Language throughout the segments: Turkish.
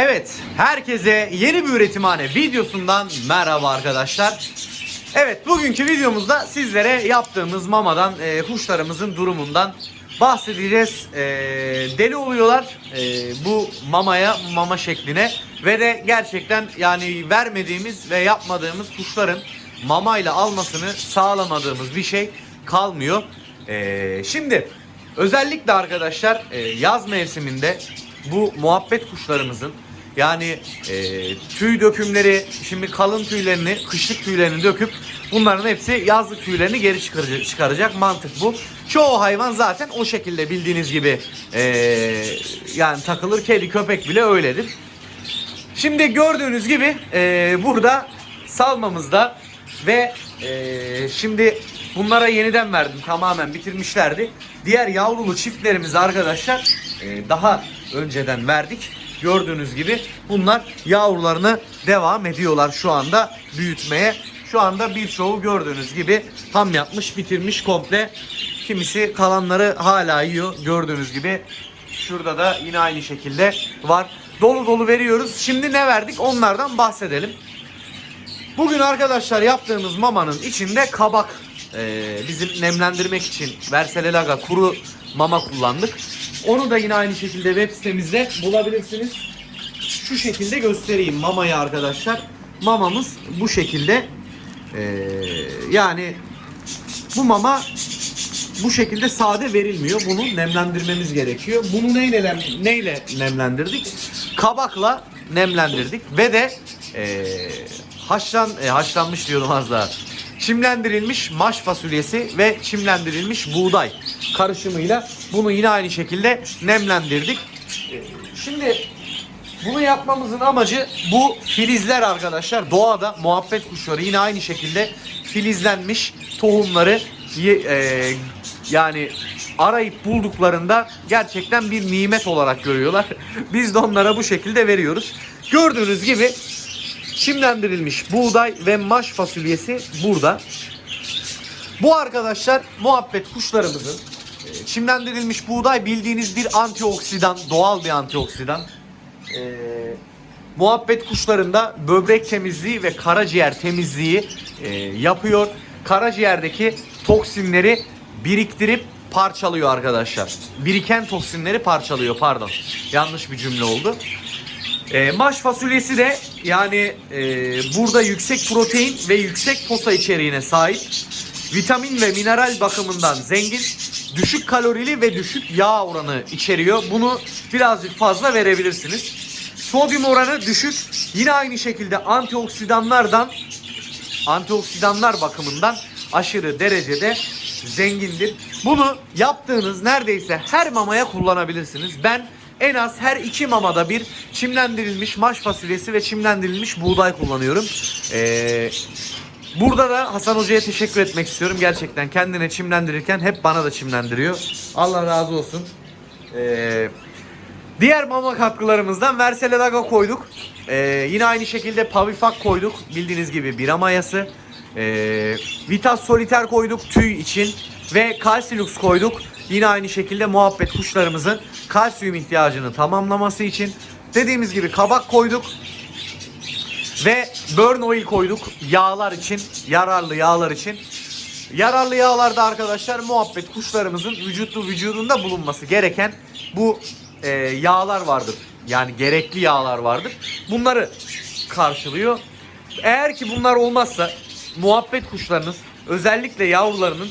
Evet, herkese yeni bir üretimhane videosundan merhaba arkadaşlar. Evet, bugünkü videomuzda sizlere yaptığımız mamadan, e, kuşlarımızın durumundan bahsedeceğiz. E, deli oluyorlar e, bu mamaya, mama şekline ve de gerçekten yani vermediğimiz ve yapmadığımız kuşların mamayla almasını sağlamadığımız bir şey kalmıyor. E, şimdi özellikle arkadaşlar e, yaz mevsiminde bu muhabbet kuşlarımızın yani e, tüy dökümleri şimdi kalın tüylerini kışlık tüylerini döküp bunların hepsi yazlık tüylerini geri çıkaracak, çıkaracak mantık bu. Çoğu hayvan zaten o şekilde bildiğiniz gibi e, yani takılır kedi köpek bile öyledir. Şimdi gördüğünüz gibi e, burada salmamızda ve e, şimdi bunlara yeniden verdim tamamen bitirmişlerdi. Diğer yavrulu çiftlerimizi arkadaşlar e, daha önceden verdik. Gördüğünüz gibi bunlar yavrularını devam ediyorlar şu anda büyütmeye. Şu anda birçoğu gördüğünüz gibi tam yapmış bitirmiş komple. Kimisi kalanları hala yiyor gördüğünüz gibi. Şurada da yine aynı şekilde var. Dolu dolu veriyoruz. Şimdi ne verdik onlardan bahsedelim. Bugün arkadaşlar yaptığımız mamanın içinde kabak e, bizim nemlendirmek için Verselelaga kuru mama kullandık. Onu da yine aynı şekilde web sitemizde bulabilirsiniz. Şu şekilde göstereyim mamayı arkadaşlar. Mamamız bu şekilde. E, yani bu mama bu şekilde sade verilmiyor. Bunu nemlendirmemiz gerekiyor. Bunu neyle neyle nemlendirdik? Kabakla nemlendirdik ve de e, haşlan e, haşlanmış diyordum az daha. Çimlendirilmiş maş fasulyesi ve çimlendirilmiş buğday karışımıyla bunu yine aynı şekilde nemlendirdik. E, şimdi bunu yapmamızın amacı bu filizler arkadaşlar. Doğada muhabbet kuşları yine aynı şekilde filizlenmiş tohumları e, yani arayıp bulduklarında gerçekten bir nimet olarak görüyorlar. Biz de onlara bu şekilde veriyoruz. Gördüğünüz gibi çimlendirilmiş buğday ve maş fasulyesi burada. Bu arkadaşlar muhabbet kuşlarımızın e, çimlendirilmiş buğday bildiğiniz bir antioksidan, doğal bir antioksidan. E, muhabbet kuşlarında böbrek temizliği ve karaciğer temizliği e, yapıyor. Karaciğerdeki toksinleri biriktirip parçalıyor arkadaşlar. Biriken toksinleri parçalıyor pardon. Yanlış bir cümle oldu. E, maş fasulyesi de yani e, burada yüksek protein ve yüksek posa içeriğine sahip. Vitamin ve mineral bakımından zengin, düşük kalorili ve düşük yağ oranı içeriyor. Bunu birazcık fazla verebilirsiniz. Sodyum oranı düşük. Yine aynı şekilde antioksidanlardan antioksidanlar bakımından aşırı derecede zengindir. Bunu yaptığınız neredeyse her mamaya kullanabilirsiniz. Ben en az her iki mamada bir çimlendirilmiş maş fasulyesi ve çimlendirilmiş buğday kullanıyorum. Ee, burada da Hasan Hoca'ya teşekkür etmek istiyorum. Gerçekten kendine çimlendirirken hep bana da çimlendiriyor. Allah razı olsun. Ee, Diğer mama katkılarımızdan Verseledaga koyduk. Ee, yine aynı şekilde Pavifak koyduk. Bildiğiniz gibi bira mayası. Ee, Vitas Soliter koyduk tüy için. Ve Calcilux koyduk. Yine aynı şekilde muhabbet kuşlarımızın kalsiyum ihtiyacını tamamlaması için. Dediğimiz gibi kabak koyduk. Ve burn oil koyduk yağlar için, yararlı yağlar için. Yararlı yağlarda arkadaşlar muhabbet kuşlarımızın vücutlu vücudunda bulunması gereken bu e, yağlar vardır. Yani gerekli yağlar vardır. Bunları karşılıyor. Eğer ki bunlar olmazsa muhabbet kuşlarınız özellikle yavrularının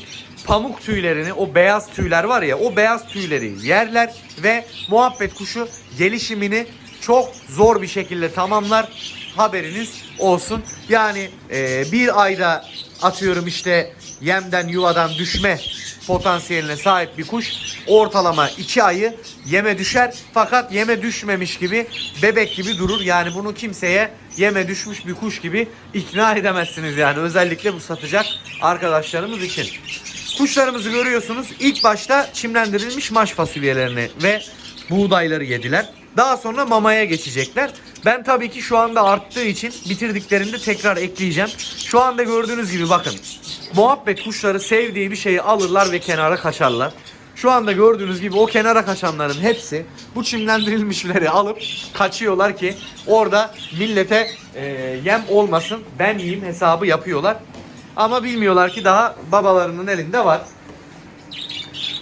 pamuk tüylerini o beyaz tüyler var ya o beyaz tüyleri yerler ve muhabbet kuşu gelişimini çok zor bir şekilde tamamlar. Haberiniz olsun. Yani e, bir ayda atıyorum işte yemden yuvadan düşme potansiyeline sahip bir kuş ortalama 2 ayı yeme düşer fakat yeme düşmemiş gibi bebek gibi durur. Yani bunu kimseye yeme düşmüş bir kuş gibi ikna edemezsiniz yani özellikle bu satacak arkadaşlarımız için. Kuşlarımızı görüyorsunuz. İlk başta çimlendirilmiş maş fasulyelerini ve buğdayları yediler. Daha sonra mamaya geçecekler. Ben tabii ki şu anda arttığı için bitirdiklerinde tekrar ekleyeceğim. Şu anda gördüğünüz gibi bakın. Muhabbet kuşları sevdiği bir şeyi alırlar ve kenara kaçarlar. Şu anda gördüğünüz gibi o kenara kaçanların hepsi bu çimlendirilmişleri alıp kaçıyorlar ki orada millete e, yem olmasın ben yiyeyim hesabı yapıyorlar. Ama bilmiyorlar ki daha babalarının elinde var.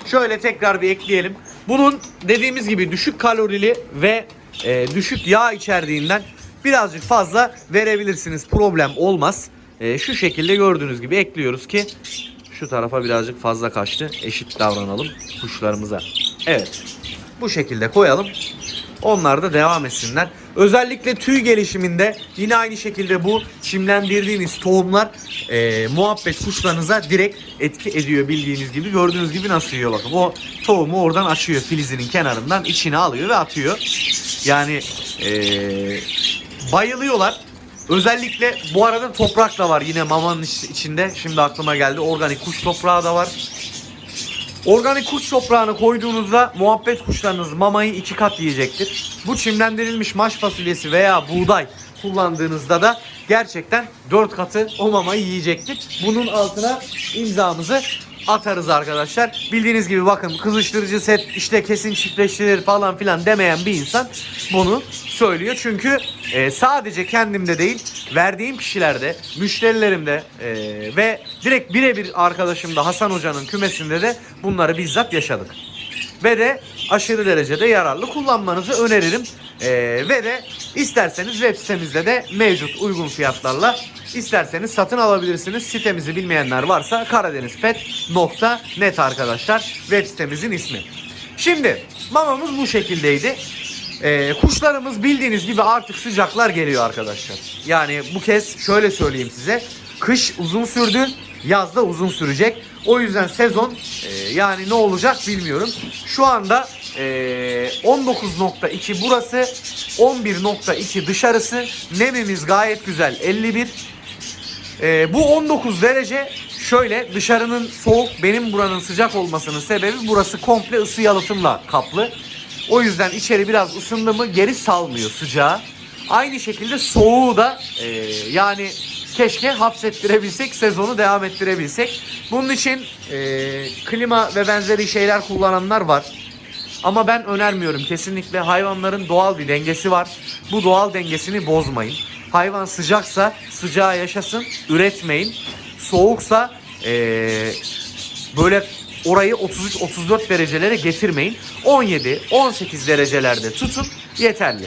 Şöyle tekrar bir ekleyelim. Bunun dediğimiz gibi düşük kalorili ve e, düşük yağ içerdiğinden birazcık fazla verebilirsiniz. Problem olmaz. E, şu şekilde gördüğünüz gibi ekliyoruz ki şu tarafa birazcık fazla kaçtı. Eşit davranalım kuşlarımıza. Evet. Bu şekilde koyalım. Onlar da devam etsinler. Özellikle tüy gelişiminde yine aynı şekilde bu çimlendirdiğiniz tohumlar e, muhabbet kuşlarınıza direkt etki ediyor bildiğiniz gibi. Gördüğünüz gibi nasıl yiyor bakın. O tohumu oradan açıyor filizinin kenarından içine alıyor ve atıyor. Yani e, bayılıyorlar. Özellikle bu arada toprak da var yine mamanın iç- içinde. Şimdi aklıma geldi. Organik kuş toprağı da var. Organik kuş toprağını koyduğunuzda muhabbet kuşlarınız mamayı iki kat yiyecektir. Bu çimlendirilmiş maş fasulyesi veya buğday kullandığınızda da gerçekten dört katı o mamayı yiyecektir. Bunun altına imzamızı atarız arkadaşlar. Bildiğiniz gibi bakın kızıştırıcı set işte kesin çiftleştirilir falan filan demeyen bir insan bunu söylüyor. Çünkü e, sadece kendimde değil verdiğim kişilerde, müşterilerimde e, ve direkt birebir arkadaşımda Hasan Hoca'nın kümesinde de bunları bizzat yaşadık. Ve de aşırı derecede yararlı kullanmanızı öneririm. E, ve de isterseniz web sitemizde de mevcut uygun fiyatlarla isterseniz satın alabilirsiniz. Sitemizi bilmeyenler varsa karadenizpet.net arkadaşlar web sitemizin ismi. Şimdi mamamız bu şekildeydi. Ee, kuşlarımız bildiğiniz gibi artık sıcaklar geliyor arkadaşlar. Yani bu kez şöyle söyleyeyim size. Kış uzun sürdü, yaz da uzun sürecek. O yüzden sezon e, yani ne olacak bilmiyorum. Şu anda e, 19.2 burası, 11.2 dışarısı. Nemimiz gayet güzel 51. Ee, bu 19 derece şöyle dışarının soğuk benim buranın sıcak olmasının sebebi burası komple ısı yalıtımla kaplı. O yüzden içeri biraz ısındı mı geri salmıyor sıcağı. Aynı şekilde soğuğu da e, yani keşke hapsettirebilsek sezonu devam ettirebilsek. Bunun için e, klima ve benzeri şeyler kullananlar var. Ama ben önermiyorum. Kesinlikle hayvanların doğal bir dengesi var. Bu doğal dengesini bozmayın. Hayvan sıcaksa sıcağı yaşasın, üretmeyin. Soğuksa eee, böyle orayı 33-34 derecelere getirmeyin. 17-18 derecelerde tutun yeterli.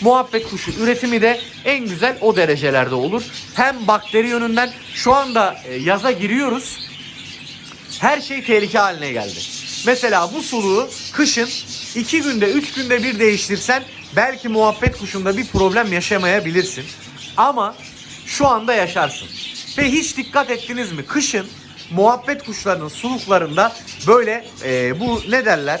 Muhabbet kuşu üretimi de en güzel o derecelerde olur. Hem bakteri yönünden şu anda yaza giriyoruz her şey tehlike haline geldi. Mesela bu suluğu kışın 2 günde 3 günde bir değiştirsen belki muhabbet kuşunda bir problem yaşamayabilirsin. Ama şu anda yaşarsın. Ve hiç dikkat ettiniz mi? Kışın muhabbet kuşlarının suluklarında böyle e, bu ne derler?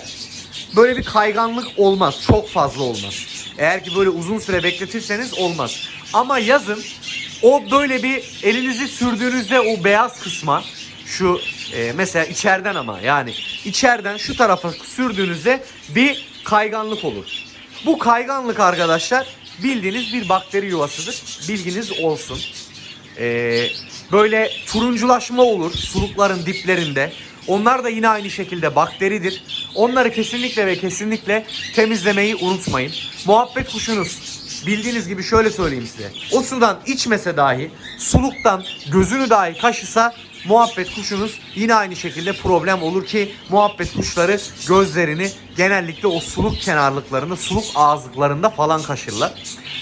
Böyle bir kayganlık olmaz. Çok fazla olmaz. Eğer ki böyle uzun süre bekletirseniz olmaz. Ama yazın o böyle bir elinizi sürdüğünüzde o beyaz kısma şu e, mesela içeriden ama yani içeriden şu tarafa sürdüğünüzde bir kayganlık olur. Bu kayganlık arkadaşlar bildiğiniz bir bakteri yuvasıdır. Bilginiz olsun. E, böyle turunculaşma olur sulukların diplerinde. Onlar da yine aynı şekilde bakteridir. Onları kesinlikle ve kesinlikle temizlemeyi unutmayın. Muhabbet kuşunuz bildiğiniz gibi şöyle söyleyeyim size. O sudan içmese dahi suluktan gözünü dahi kaşısa muhabbet kuşunuz yine aynı şekilde problem olur ki muhabbet kuşları gözlerini genellikle o suluk kenarlıklarında, suluk ağızlıklarında falan kaşırlar.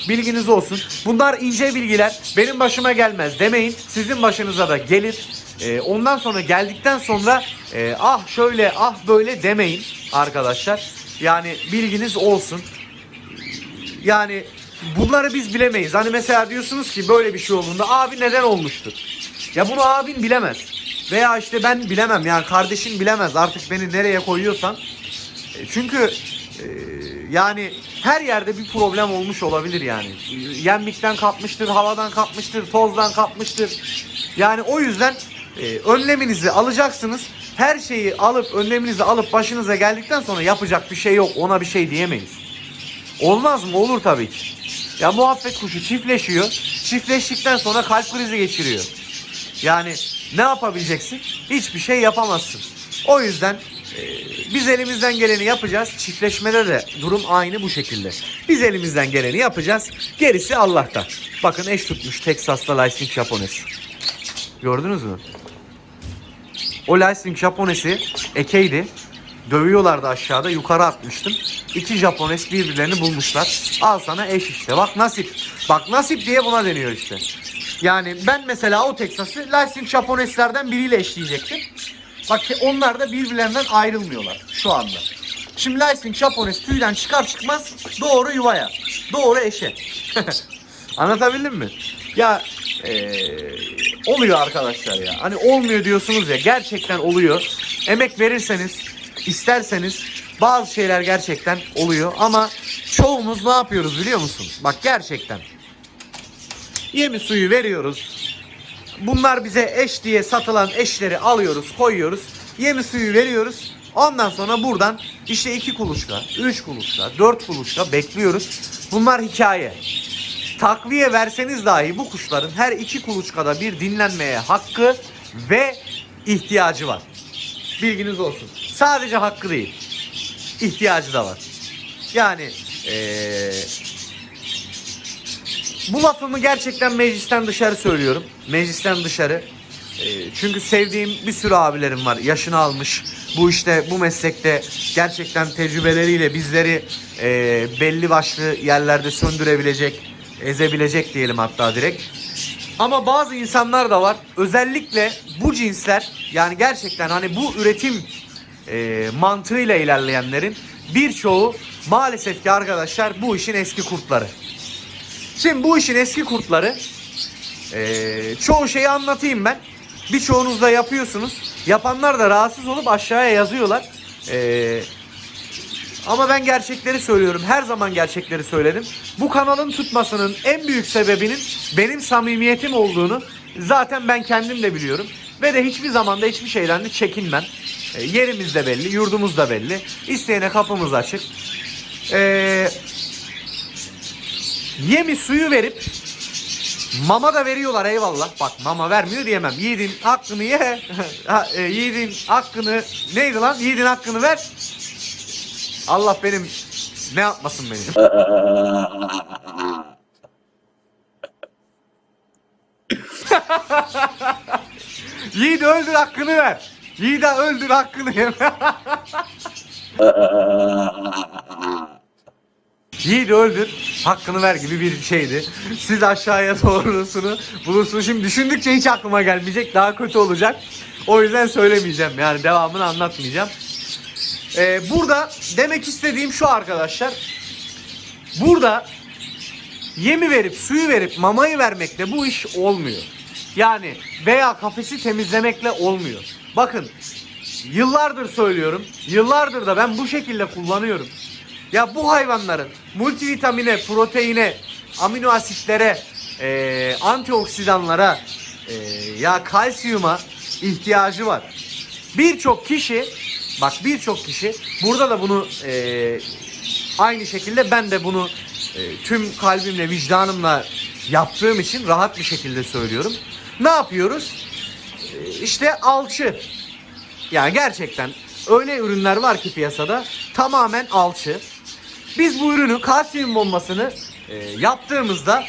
Bilginiz olsun. Bunlar ince bilgiler. Benim başıma gelmez demeyin. Sizin başınıza da gelir. Ee, ondan sonra geldikten sonra e, ah şöyle ah böyle demeyin arkadaşlar. Yani bilginiz olsun. Yani bunları biz bilemeyiz. Hani mesela diyorsunuz ki böyle bir şey olduğunda abi neden olmuştur? Ya bunu abin bilemez. Veya işte ben bilemem yani kardeşin bilemez artık beni nereye koyuyorsan. E, Çünkü e, yani her yerde bir problem olmuş olabilir yani. Yemlikten kapmıştır, havadan kapmıştır, tozdan kapmıştır. Yani o yüzden e, önleminizi alacaksınız. Her şeyi alıp önleminizi alıp başınıza geldikten sonra yapacak bir şey yok. Ona bir şey diyemeyiz. Olmaz mı? Olur tabii ki. Ya muhabbet kuşu çiftleşiyor. Çiftleştikten sonra kalp krizi geçiriyor. Yani ne yapabileceksin? Hiçbir şey yapamazsın. O yüzden biz elimizden geleni yapacağız. Çiftleşmede de durum aynı bu şekilde. Biz elimizden geleni yapacağız. Gerisi Allah'ta. Bakın eş tutmuş Texas'ta Lysing Japones. Gördünüz mü? O Lysing Japones'i ekeydi. Dövüyorlardı aşağıda. Yukarı atmıştım. İki Japones birbirlerini bulmuşlar. Al sana eş işte. Bak nasip. Bak nasip diye buna deniyor işte. Yani ben mesela o Texas'ı Lysing Japones'lerden biriyle eşleyecektim. Bak onlar da birbirlerinden ayrılmıyorlar şu anda. Şimdi Lysing Japones tüyden çıkar çıkmaz doğru yuvaya. Doğru eşe. Anlatabildim mi? Ya eee, oluyor arkadaşlar ya. Hani olmuyor diyorsunuz ya gerçekten oluyor. Emek verirseniz, isterseniz bazı şeyler gerçekten oluyor ama çoğumuz ne yapıyoruz biliyor musun? Bak gerçekten. Yemi suyu veriyoruz. Bunlar bize eş diye satılan eşleri alıyoruz, koyuyoruz. Yemi suyu veriyoruz. Ondan sonra buradan işte iki kuluçka, üç kuluçka, dört kuluçka bekliyoruz. Bunlar hikaye. Takviye verseniz dahi bu kuşların her iki kuluçkada bir dinlenmeye hakkı ve ihtiyacı var. Bilginiz olsun. Sadece hakkı değil, ihtiyacı da var. Yani eee bu lafımı gerçekten meclisten dışarı söylüyorum. Meclisten dışarı. Ee, çünkü sevdiğim bir sürü abilerim var. Yaşını almış. Bu işte bu meslekte gerçekten tecrübeleriyle bizleri e, belli başlı yerlerde söndürebilecek, ezebilecek diyelim hatta direkt. Ama bazı insanlar da var. Özellikle bu cinsler yani gerçekten hani bu üretim e, mantığıyla ilerleyenlerin birçoğu maalesef ki arkadaşlar bu işin eski kurtları. Şimdi bu işin eski kurtları eee, çoğu şeyi anlatayım ben. Birçoğunuz da yapıyorsunuz. Yapanlar da rahatsız olup aşağıya yazıyorlar. Eee, ama ben gerçekleri söylüyorum. Her zaman gerçekleri söyledim. Bu kanalın tutmasının en büyük sebebinin benim samimiyetim olduğunu zaten ben kendim de biliyorum. Ve de hiçbir zamanda hiçbir şeyden de çekinmem. E, yerimiz de belli, yurdumuz da belli. İsteyene kapımız açık. Eee Yemi suyu verip mama da veriyorlar eyvallah. Bak mama vermiyor diyemem. Yiğidin hakkını ye. E, yiğidin hakkını neydi lan? Yiğidin hakkını ver. Allah benim ne yapmasın benim. Yiğit öldür hakkını ver. Yiğit'e öldür hakkını yeme. Yiğit öldür, hakkını ver gibi bir şeydi. Siz aşağıya doğrusunu bulursunuz. Şimdi düşündükçe hiç aklıma gelmeyecek. Daha kötü olacak. O yüzden söylemeyeceğim. Yani devamını anlatmayacağım. Ee, burada demek istediğim şu arkadaşlar. Burada yemi verip, suyu verip, mamayı vermekle bu iş olmuyor. Yani veya kafesi temizlemekle olmuyor. Bakın yıllardır söylüyorum. Yıllardır da ben bu şekilde kullanıyorum. Ya bu hayvanların multivitamine, proteine, amino asitlere, e, antioksidanlara, e, ya kalsiyuma ihtiyacı var. Birçok kişi, bak birçok kişi, burada da bunu e, aynı şekilde ben de bunu e, tüm kalbimle, vicdanımla yaptığım için rahat bir şekilde söylüyorum. Ne yapıyoruz? E, işte alçı. Yani gerçekten öyle ürünler var ki piyasada tamamen alçı. Biz bu ürünü kalsiyum bombasını e, yaptığımızda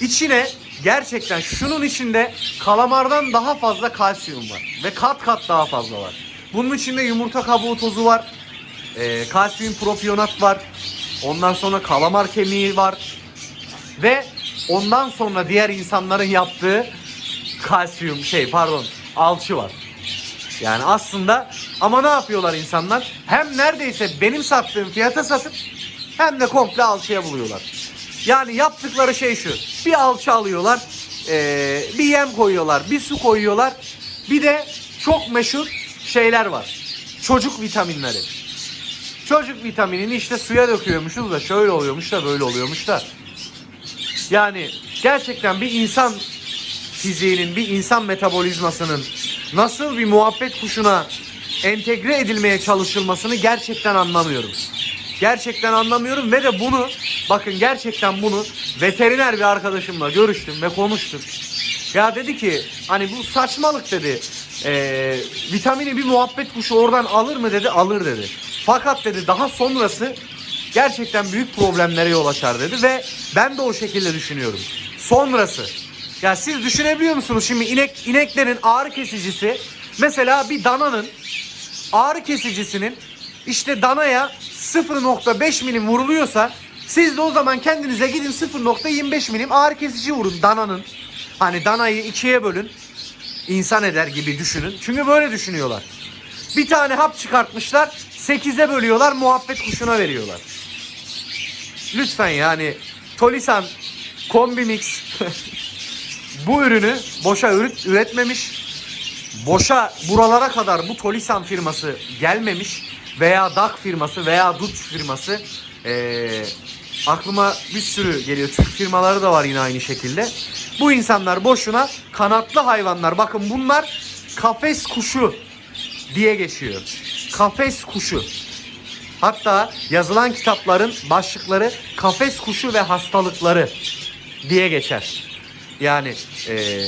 içine gerçekten şunun içinde kalamardan daha fazla kalsiyum var ve kat kat daha fazla var. Bunun içinde yumurta kabuğu tozu var, e, kalsiyum propionat var, ondan sonra kalamar kemiği var ve ondan sonra diğer insanların yaptığı kalsiyum şey pardon alçı var. Yani aslında ama ne yapıyorlar insanlar? Hem neredeyse benim sattığım fiyata satıp hem de komple alçıya buluyorlar. Yani yaptıkları şey şu. Bir alçı alıyorlar, bir yem koyuyorlar, bir su koyuyorlar. Bir de çok meşhur şeyler var. Çocuk vitaminleri. Çocuk vitaminini işte suya döküyormuşuz da şöyle oluyormuş da böyle oluyormuş da. Yani gerçekten bir insan fiziğinin, bir insan metabolizmasının nasıl bir muhabbet kuşuna entegre edilmeye çalışılmasını gerçekten anlamıyorum. Gerçekten anlamıyorum ve de bunu bakın gerçekten bunu veteriner bir arkadaşımla görüştüm ve konuştum. Ya dedi ki hani bu saçmalık dedi. Ee, vitamini bir muhabbet kuşu oradan alır mı dedi alır dedi. Fakat dedi daha sonrası gerçekten büyük problemlere yol açar dedi ve ben de o şekilde düşünüyorum. Sonrası. Ya siz düşünebiliyor musunuz şimdi inek ineklerin ağrı kesicisi mesela bir dananın ağrı kesicisinin işte danaya 0.5 milim vuruluyorsa siz de o zaman kendinize gidin 0.25 milim ağrı kesici vurun dananın. Hani danayı ikiye bölün insan eder gibi düşünün. Çünkü böyle düşünüyorlar. Bir tane hap çıkartmışlar 8'e bölüyorlar muhabbet kuşuna veriyorlar. Lütfen yani Tolisan Kombi Mix bu ürünü boşa üret- üretmemiş. Boşa buralara kadar bu Tolisan firması gelmemiş veya DAK firması veya Dutch firması Ee, aklıma bir sürü geliyor. Türk firmaları da var yine aynı şekilde. Bu insanlar boşuna kanatlı hayvanlar. Bakın bunlar kafes kuşu diye geçiyor. Kafes kuşu. Hatta yazılan kitapların başlıkları kafes kuşu ve hastalıkları diye geçer. Yani eee,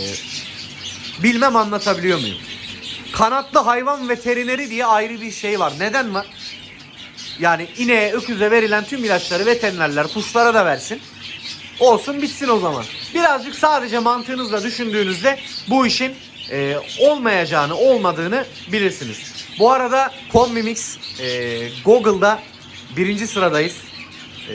bilmem anlatabiliyor muyum? Kanatlı hayvan veterineri diye ayrı bir şey var. Neden var? Yani ineğe, öküze verilen tüm ilaçları veterinerler kuşlara da versin. Olsun bitsin o zaman. Birazcık sadece mantığınızla düşündüğünüzde bu işin e, olmayacağını, olmadığını bilirsiniz. Bu arada Kombi Mix e, Google'da birinci sıradayız. E,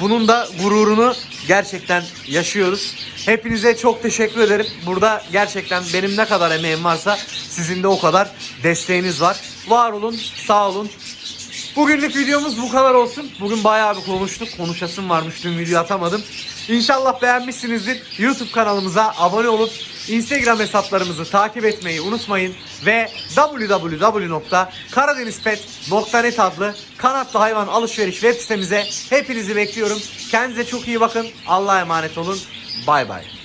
bunun da gururunu gerçekten yaşıyoruz. Hepinize çok teşekkür ederim. Burada gerçekten benim ne kadar emeğim varsa sizin de o kadar desteğiniz var. Var olun, sağ olun. Bugünlük videomuz bu kadar olsun. Bugün bayağı bir konuştuk. Konuşasım varmış. Dün video atamadım. İnşallah beğenmişsinizdir. YouTube kanalımıza abone olup Instagram hesaplarımızı takip etmeyi unutmayın. Ve www.karadenizpet.net adlı kanatlı hayvan alışveriş web sitemize hepinizi bekliyorum. Kendinize çok iyi bakın. Allah'a emanet olun. Bay bay.